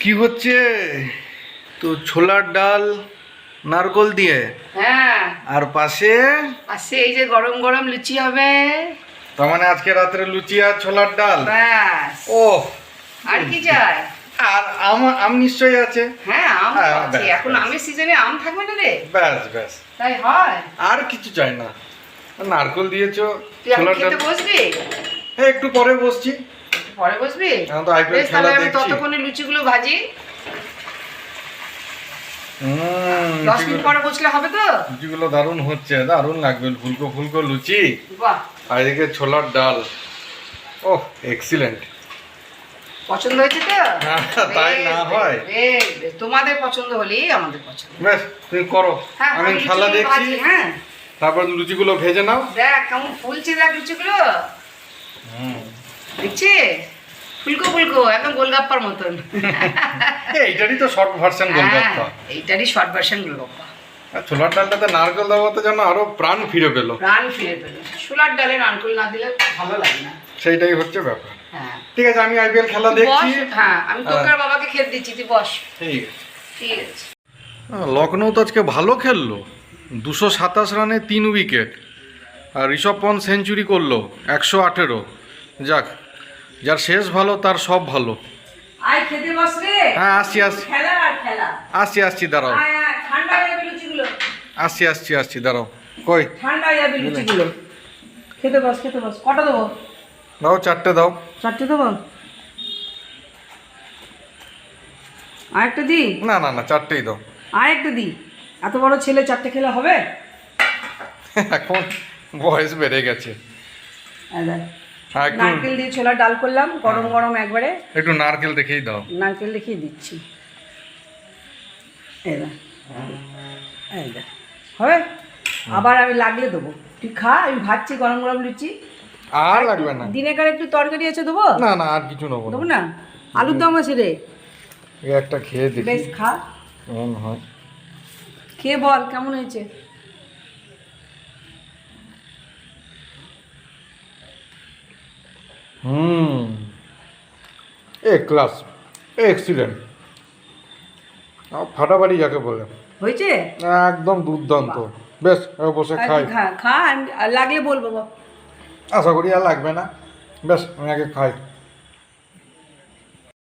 কি হচ্ছে? তো ছোলার ডাল নারকল দিয়ে। হ্যাঁ। আর পাশে? আর সেই যে গরম গরম লুচি হবে। তার মানে আজকে রাত্রে লুচি আর ছোলার ডাল? ব্যাস। ও। আর কি চাই? আর আম আম নিশ্চয়ই আছে? হ্যাঁ আম হ্যাঁ, আছে। এখন আমের সিজনে আম থাকবে না রে? ব্যাস ব্যাস। তাই হয়? আর কিছু চাই না। নারকল দিয়েছ ছোলার ডাল। খেতে বসবি? হ্যাঁ একটু পরে বসছি। পরে বসবি? বেশ তাহলে আমি ততক্ষণে লুচিগুলো ভাজি। দশ মিনিট পরে বসলে হবে তো? লুচিগুলো দারুণ হচ্ছে দারুণ লাগবে ফুলকো ফুলকো লুচি। বাহ। আর এদিকে ছোলার ডাল। ওহ এক্সিলেন্ট পছন্দ হয়েছে তো? হ্যাঁ, তাই না হয়। তোমাদের পছন্দ হলেই আমাদের পছন্দ। বেশ তুমি করো। হ্যাঁ আমি দেখছি। হ্যাঁ। তারপর লুচিগুলো ভেজে নাও। দেখ কেমন ফুলছে দেখ লুচিগুলো। দেখছি? ফুলকো ফুলকো একদম গোলগাপ্পার মতন। এইটারই তো শর্ট ভার্সন গোলগাপ্পা। হ্যাঁ, এইটারই শর্ট ভার্সন গোলগাপ্পা। ছোলার ডালটাতে নারকেল দেওয়াতে যেন আরও প্রাণ ফিরে পেল। প্রাণ ফিরে পেল। সোলার ডালে নারকেল না দিলে ভালো লাগে না। সেইটাই হচ্ছে ব্যাপার। হ্যাঁ। ঠিক আছে আমি আইপিএল খেলা দেখছি। হ্যাঁ আমি তোকে আর বাবাকে খেতে দিচ্ছি তুই বস। ঠিক আছে। ঠিক আছে। লখনৌ তো আজকে ভালো খেললো। দুশো সাতাশ রানে তিন উইকেট। আর ঋষভ পন্থ সেঞ্চুরি করল একশো আঠেরো। যাক যার শেষ ভালো তার সব ভালো। হ্যাঁ আসছি আসছি। আসছি আসছি দাঁড়াও। আসছি আসছি আসছি দাঁড়াও। কই? খেতে বস খেতে বস। কটা দেবো? দাও চারটে দাও। চারটে দেবো? আরেকটা দিই? না না না চারটেই দাও। আরেকটা দিই। এত বড় ছেলে চারটে খেলে হবে? এখন বয়স বেড়ে গেছে। দেখ, নারকেল দিয়ে ছোলা ডাল করলাম গরম গরম একবারে। একটু নারকেল দেখেই দাও। নারকেল দেখিয়ে দিচ্ছি। হবে? আবার আমি লাগলে দেবো। তুই খা আমি ভাবছি গরম গরম লুচি। আর লাগবে না। দিনেকার একটু তরকারি আছে দেবো? না না আর কিছু নেব দেবো না? আলুর দম আছে রে। একটা খেয়ে দেখি। বেশ খা। হয়। খেয়ে বল কেমন হয়েছে? হুম। এ ক্লাস এক্সিলেন্ট ফাটাফাটি যাকে বলে। হয়েছে? একদম দুর্দান্ত। বেশ বসে আর খাই। খা লাগলে বলব বাবা। আশা করি আর লাগবে না। বেশ আমি আগে খাই।